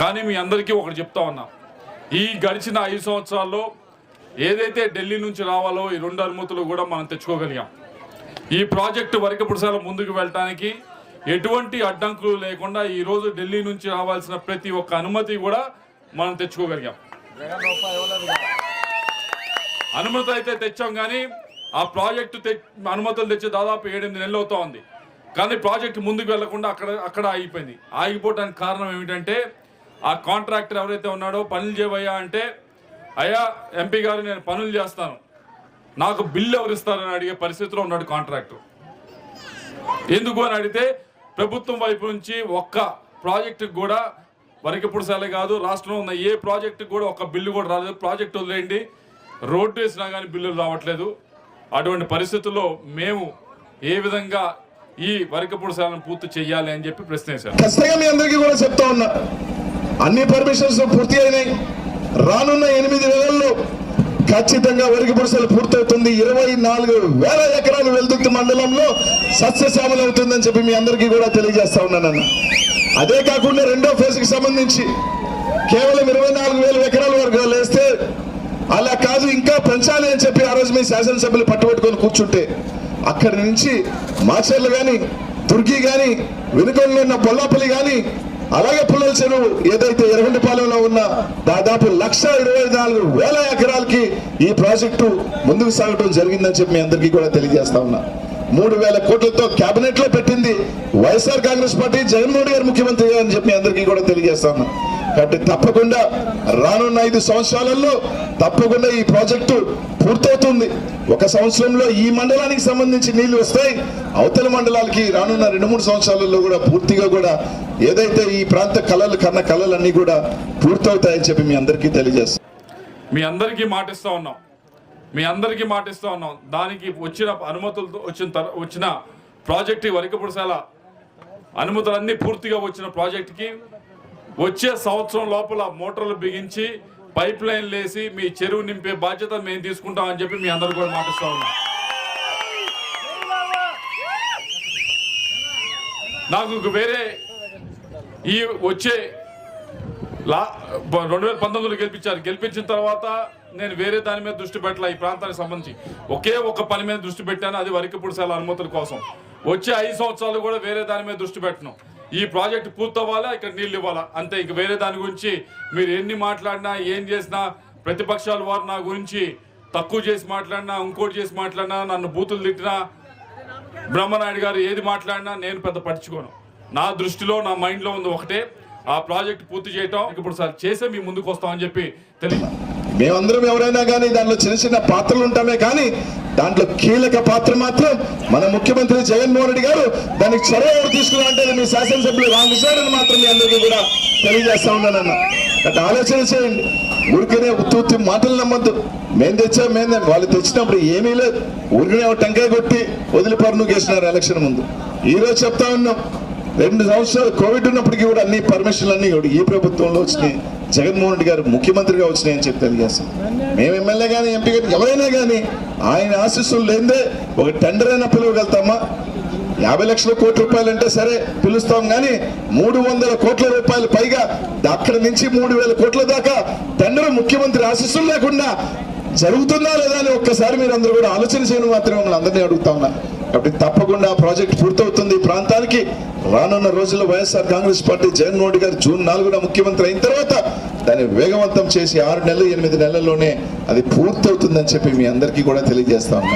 కానీ మీ అందరికీ ఒకటి చెప్తా ఉన్నా. ఈ గడిచిన ఐదు సంవత్సరాల్లో ఏదైతే ఢిల్లీ నుంచి రావాలో ఈ రెండు అనుమతులు కూడా మనం తెచ్చుకోగలిగాం. ఈ ప్రాజెక్టు వరకపురసాల ముందుకు వెళ్ళటానికి ఎటువంటి అడ్డంకులు లేకుండా ఈరోజు ఢిల్లీ నుంచి రావాల్సిన ప్రతి ఒక్క అనుమతి కూడా మనం తెచ్చుకోగలిగాం. అనుమతి అయితే తెచ్చాం కానీ ఆ ప్రాజెక్టు తె అనుమతులు తెచ్చి దాదాపు ఏడెనిమిది నెలలు అవుతా ఉంది. కానీ ప్రాజెక్టు ముందుకు వెళ్ళకుండా అక్కడ అక్కడ ఆగిపోయింది. ఆగిపోవడానికి కారణం ఏమిటంటే ఆ కాంట్రాక్టర్ ఎవరైతే ఉన్నాడో పనులు చేయవయ్యా అంటే అయ్యా ఎంపీ గారు నేను పనులు చేస్తాను. నాకు బిల్లు ఎవరు ఇస్తారని అడిగే పరిస్థితిలో ఉన్నాడు కాంట్రాక్టర్. ఎందుకు అని అడిగితే ప్రభుత్వం వైపు నుంచి ఒక్క ప్రాజెక్టుకి కూడా వరకిపుడుసాలే కాదు రాష్ట్రంలో ఉన్న ఏ ప్రాజెక్టుకి కూడా ఒక్క బిల్లు కూడా రాలేదు. ప్రాజెక్టు వదిలేయండి. రోడ్డు వేసినా కానీ బిల్లులు రావట్లేదు. అటువంటి పరిస్థితుల్లో మేము ఏ విధంగా ఈ వరకపుడుసాలను పూర్తి చేయాలి అని చెప్పి ప్రశ్నించారు. ఖచ్చితంగా మీ అందరికీ కూడా చెప్తా ఉన్నా. అన్ని పర్మిషన్స్ పూర్తి అయినాయి. రానున్న ఎనిమిది నెలల్లో ఖచ్చితంగా వరికి పురుషులు పూర్తవుతుంది. ఇరవై నాలుగు వేల ఎకరాలు వెల్దుర్తి మండలంలో సస్యశ్యామలం అవుతుందని చెప్పి మీ అందరికీ కూడా తెలియజేస్తా ఉన్నానన్న అదే కాకుండా రెండో ఫేజ్కి సంబంధించి కేవలం ఇరవై నాలుగు వేల ఎకరాల వరకు లేస్తే అలా కాదు ఇంకా పెంచాలి అని చెప్పి ఆ రోజు మీ శాసనసభ్యులు పట్టుబట్టుకొని కూర్చుంటే అక్కడి నుంచి మాచర్లు కానీ దుర్గి కానీ వెనుకల్లో ఉన్న బొల్లాపల్లి కానీ అలాగే పుల్లల చెరువు ఏదైతే ఎర్రగొండపాలెంలో ఉన్న దాదాపు లక్ష ఇరవై నాలుగు వేల ఎకరాలకి ఈ ప్రాజెక్టు ముందుకు సాగటం జరిగిందని చెప్పి మీ అందరికీ కూడా తెలియజేస్తా ఉన్నా. మూడు వేల కోట్లతో క్యాబినెట్లో పెట్టి వైఎస్ఆర్ కాంగ్రెస్ పార్టీ జగన్మోహన్ గారు ముఖ్యమంత్రి అని చెప్పి అందరికీ కూడా తెలియజేస్తాను. కాబట్టి తప్పకుండా రానున్న ఐదు సంవత్సరాలలో తప్పకుండా ఈ ప్రాజెక్టు పూర్తవుతుంది. ఒక సంవత్సరంలో ఈ మండలానికి సంబంధించి నీళ్ళు వస్తాయి. అవతల మండలాలకి రానున్న రెండు మూడు సంవత్సరాలలో కూడా పూర్తిగా కూడా ఏదైతే ఈ ప్రాంత కళలు కన్న కళలన్నీ కూడా పూర్తవుతాయని చెప్పి మీ అందరికీ తెలియజేస్తాం మీ అందరికీ మాటిస్తూ ఉన్నాం. మీ అందరికీ మాటిస్తూ ఉన్నాం. దానికి వచ్చిన అనుమతులతో వచ్చిన తర్- వచ్చిన ప్రాజెక్ట్ వరకపుడసాల అనుమతులన్నీ పూర్తిగా వచ్చిన ప్రాజెక్టుకి వచ్చే సంవత్సరం లోపల మోటార్లు బిగించి పైప్ లైన్ లేసి మీ చెరువు నింపే బాధ్యత మేము తీసుకుంటామని చెప్పి మీ అందరు కూడా మాటిస్తా ఉన్నాం. నాకు వేరే ఈ వచ్చే లా రెండు వేల పంతొమ్మిదిలో గెలిపించారు. గెలిపించిన తర్వాత నేను వేరే దాని మీద దృష్టి పెట్టాల ఈ ప్రాంతానికి సంబంధించి. ఒకే ఒక పని మీద దృష్టి పెట్టాను. అది వరికపుడిసాల అనుమతుల కోసం. వచ్చే ఐదు సంవత్సరాలు కూడా వేరే దాని మీద దృష్టి పెట్టను. ఈ ప్రాజెక్ట్ పూర్తవ్వాలా ఇక్కడ నీళ్ళు ఇవ్వాలా? అంతే ఇక వేరే దాని గురించి మీరు ఎన్ని మాట్లాడినా ఏం చేసినా ప్రతిపక్షాలు వారు నా గురించి తక్కువ చేసి మాట్లాడినా ఇంకోటి చేసి మాట్లాడినా నన్ను బూతులు తిట్టినా బ్రహ్మనాయుడు గారు ఏది మాట్లాడినా నేను పెద్ద పట్టించుకోను. నా దృష్టిలో నా మైండ్లో ఉంది ఒకటే ఆ ప్రాజెక్ట్ పూర్తి చేయటం ఇప్పుడు సార్ చేసే మీ ముందుకు వస్తామని చెప్పి తెలియ మేమందరం ఎవరైనా కానీ దాంట్లో చిన్న చిన్న పాత్రలు ఉంటామే కానీ దాంట్లో కీలక పాత్ర మాత్రం మన ముఖ్యమంత్రి జగన్మోహన్ రెడ్డి గారు. దానికి చొరవ ఎవరు తీసుకున్నా అంటే మీ శాసనసభ్యులు రామకృష్ణారెడ్డి మాత్రం మీ అందరికీ కూడా తెలియజేస్తా ఉన్నానన్న అంటే ఆలోచన చేయండి. ఊరికనే ఉత్తి మాటలు నమ్మద్దు. మేము తెచ్చా మేము వాళ్ళు తెచ్చినప్పుడు ఏమీ లేదు. ఊరికనే టెంకాయ కొట్టి వదిలిపరును చేసినారు ఎలక్షన్ ముందు. ఈ రోజు చెప్తా ఉన్నాం. రెండు సంవత్సరాలు కోవిడ్ ఉన్నప్పటికీ కూడా అన్ని పర్మిషన్లు అన్ని ఈ ప్రభుత్వంలో వచ్చినాయి జగన్మోహన్ రెడ్డి గారు ముఖ్యమంత్రిగా వచ్చినాయి అని చెప్పి తెలియజేస్తాం. మేము ఎమ్మెల్యే కానీ ఎంపీ కానీ ఎవరైనా కానీ ఆయన ఆశీస్సులు లేదే ఒక టెండర్ అయినా పిలవగలుగుతామా? యాభై లక్షల కోట్ల రూపాయలు అంటే సరే పిలుస్తాం కానీ మూడు వందల కోట్ల రూపాయలు పైగా అక్కడి నుంచి మూడు వేల కోట్ల దాకా టెండర్ ముఖ్యమంత్రి ఆశీస్సులు లేకుండా జరుగుతుందా లేదా అని ఒక్కసారి మీరు అందరూ కూడా ఆలోచన చేయడం మాత్రమే మిమ్మల్ని అందరినీ అడుగుతా ఉన్నా. కాబట్టి తప్పకుండా ఆ ప్రాజెక్ట్ పూర్తవుతుంది ఈ ప్రాంతానికి. రానున్న రోజుల్లో వైఎస్ఆర్ కాంగ్రెస్ పార్టీ జగన్మోహన్ రెడ్డి గారు జూన్ నాలుగున ముఖ్యమంత్రి అయిన తర్వాత దాన్ని వేగవంతం చేసి ఆరు నెలలు ఎనిమిది నెలల్లోనే అది పూర్తవుతుందని చెప్పి మీ అందరికీ కూడా తెలియజేస్తా ఉన్నా.